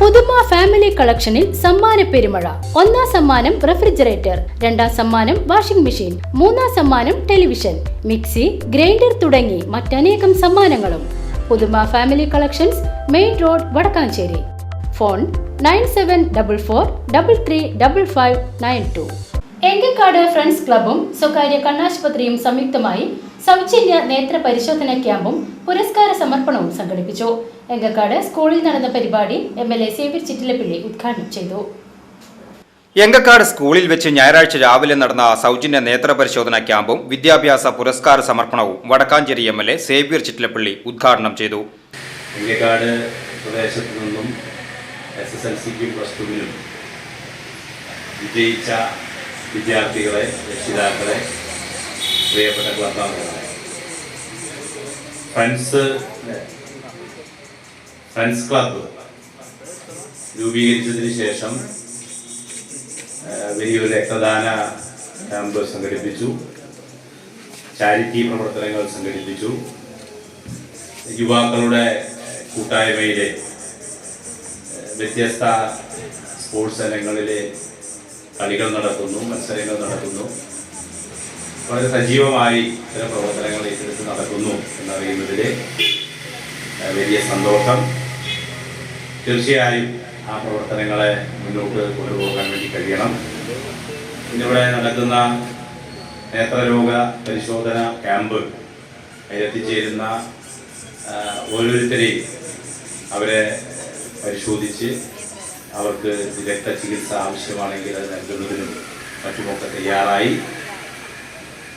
പുതുമ ഫാമിലി കളക്ഷനിൽ സമ്മാന പെരുമഴ. ഒന്നാം സമ്മാനം റെഫ്രിജറേറ്റർ രണ്ടാം സമ്മാനം വാഷിംഗ് മെഷീൻ മൂന്നാം സമ്മാനം ടെലിവിഷൻ മിക്സി ഗ്രൈൻഡർ തുടങ്ങി മറ്റനേകം സമ്മാനങ്ങളും. Puthuma family collections main road Vadakkanchery. Phone nine seven double four double three double five nine two. Engakkad friends ക്ലബും സ്വകാര്യ കണ്ണാശുപത്രിയും സംയുക്തമായി സൗജന്യ നേത്ര പരിശോധന ക്യാമ്പും പുരസ്കാര സമർപ്പണവും സംഘടിപ്പിച്ചു. എങ്കക്കാട് സ്കൂളിൽ നടന്ന പരിപാടി M L A Xavier Chittilappilly ഉദ്ഘാടനം ചെയ്തു. എങ്കക്കാട് സ്കൂളിൽ വെച്ച് ഞായറാഴ്ച രാവിലെ നടന്ന സൗജന്യ നേത്ര പരിശോധന ക്യാമ്പും വിദ്യാഭ്യാസ പുരസ്കാര സമർപ്പണവും Vadakkanchery M L A Xavier Chittilappilly ഉദ്ഘാടനം ചെയ്തു. എങ്കക്കാട് പ്രദേശത്തു നിന്നും എസ് എസ് എൽ സിക്കും പ്ലസ് ടുവിനും വിജയിച്ച വിദ്യാർത്ഥികളെ രക്ഷിതാക്കളെ പ്രിയപ്പെട്ട ക്ലബ്ബാംഗങ്ങളെ ഫ്രണ്ട്സ് ഫ്രണ്ട്സ് ക്ലബ്ബ് രൂപീകരിച്ചതിന് ശേഷം വലിയൊരു രക്തദാന ക്യാമ്പ് സംഘടിപ്പിച്ചു. ചാരിറ്റി പ്രവർത്തനങ്ങൾ സംഘടിപ്പിച്ചു. യുവാക്കളുടെ കൂട്ടായ്മയിലെ വ്യത്യസ്ത സ്പോർട്സ് ഇനങ്ങളിലെ കളികൾ നടക്കുന്നു മത്സരങ്ങൾ നടക്കുന്നു. വളരെ സജീവമായി ഇത്തരം പ്രവർത്തനങ്ങൾ ഏറ്റെടുത്ത് നടക്കുന്നു എന്നറിയുന്നതിൽ വലിയ സന്തോഷം. തീർച്ചയായും ആ പ്രവർത്തനങ്ങളെ മുന്നോട്ട് കൊണ്ടുപോകാൻ വേണ്ടി കഴിയണം. ഇന്നിവിടെ നടക്കുന്ന നേത്രരോഗ പരിശോധന ക്യാമ്പ് അതിലെത്തിച്ചേരുന്ന ഓരോരുത്തരെയും അവരെ പരിശോധിച്ച് അവർക്ക് വിദഗ്ധ ചികിത്സ ആവശ്യമാണെങ്കിൽ അത് നൽകുന്നതിനും മറ്റുമൊക്കെ തയ്യാറായി.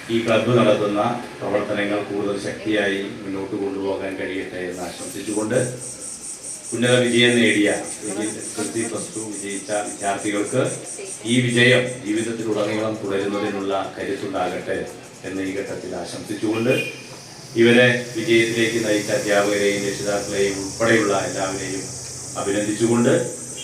ഈ ക്ലബ്ബ് നടത്തുന്ന പ്രവർത്തനങ്ങൾ കൂടുതൽ ശക്തിയായി മുന്നോട്ട് കൊണ്ടുപോകാൻ കഴിയട്ടെ എന്ന് ആശംസിച്ചുകൊണ്ട് ഉന്നത വിജയം നേടിയ പ്ലസ് ടു വിജയിച്ച വിദ്യാർത്ഥികൾക്ക് ഈ വിജയം ജീവിതത്തിലുടനീളം തുടരുന്നതിനുള്ള കരുത്തുണ്ടാകട്ടെ എന്ന് ഈ ഘട്ടത്തിൽ ആശംസിച്ചുകൊണ്ട് ഇവരെ വിജയത്തിലേക്ക് നയിച്ച അധ്യാപകരെയും രക്ഷിതാക്കളെയും ഉൾപ്പെടെയുള്ള എല്ലാവരെയും അഭിനന്ദിച്ചുകൊണ്ട്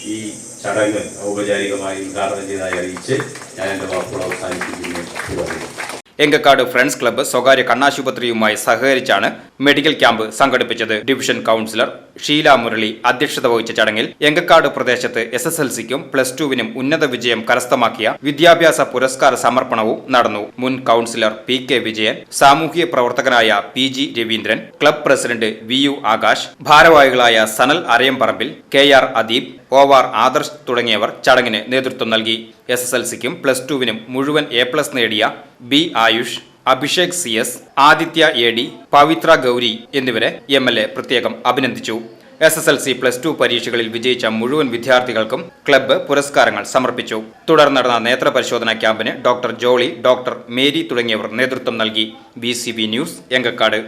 ഈ ചടങ്ങ് ഔപചാരികമായി ഉദ്ഘാടനം ചെയ്തതായി അറിയിച്ച് ഞാൻ എന്റെ വാക്കുകൾ അവസാനിപ്പിക്കുന്നു. എങ്കക്കാട് ഫ്രണ്ട്സ് ക്ലബ്ബ് സ്വകാര്യ കണ്ണാശുപത്രിയുമായി സഹകരിച്ചാണ് മെഡിക്കൽ ക്യാമ്പ് സംഘടിപ്പിച്ചത്. ഡിവിഷൻ കൌൺസിലർ ഷീല മുരളി അധ്യക്ഷത വഹിച്ച ചടങ്ങിൽ എങ്കക്കാട് പ്രദേശത്ത് എസ് എസ് എൽ സിക്കും പ്ലസ് ടുവിനും ഉന്നത വിജയം കരസ്ഥമാക്കിയ വിദ്യാഭ്യാസ പുരസ്കാര സമർപ്പണവും നടന്നു. മുൻ കൌൺസിലർ പി കെ വിജയൻ സാമൂഹിക പ്രവർത്തകനായ P G Raveendran club president V U Akash ഭാരവാഹികളായ Sanal Arayamparambil K R Adeeb O R Adarsh തുടങ്ങിയവർ ചടങ്ങിന് നേതൃത്വം നൽകി. എസ് എസ് എൽ സിക്കും പ്ലസ് ടുവിനും മുഴുവൻ എ പ്ലസ് നേടിയ B Ayush Abhishek C S Aditya A D Pavithra Gauri എന്നിവരെ എം എൽ എ പ്രത്യേകം അഭിനന്ദിച്ചു. S S L C plus two പരീക്ഷകളിൽ വിജയിച്ച മുഴുവൻ വിദ്യാർത്ഥികൾക്കും ക്ലബ്ബ് പുരസ്കാരങ്ങൾ സമർപ്പിച്ചു. തുടർന്ന് നടന്ന നേത്ര പരിശോധനാ ക്യാമ്പിന് ഡോക്ടർ ജോളി ഡോക്ടർ മേരി തുടങ്ങിയവർ നേതൃത്വം നൽകി. B news Engakkad.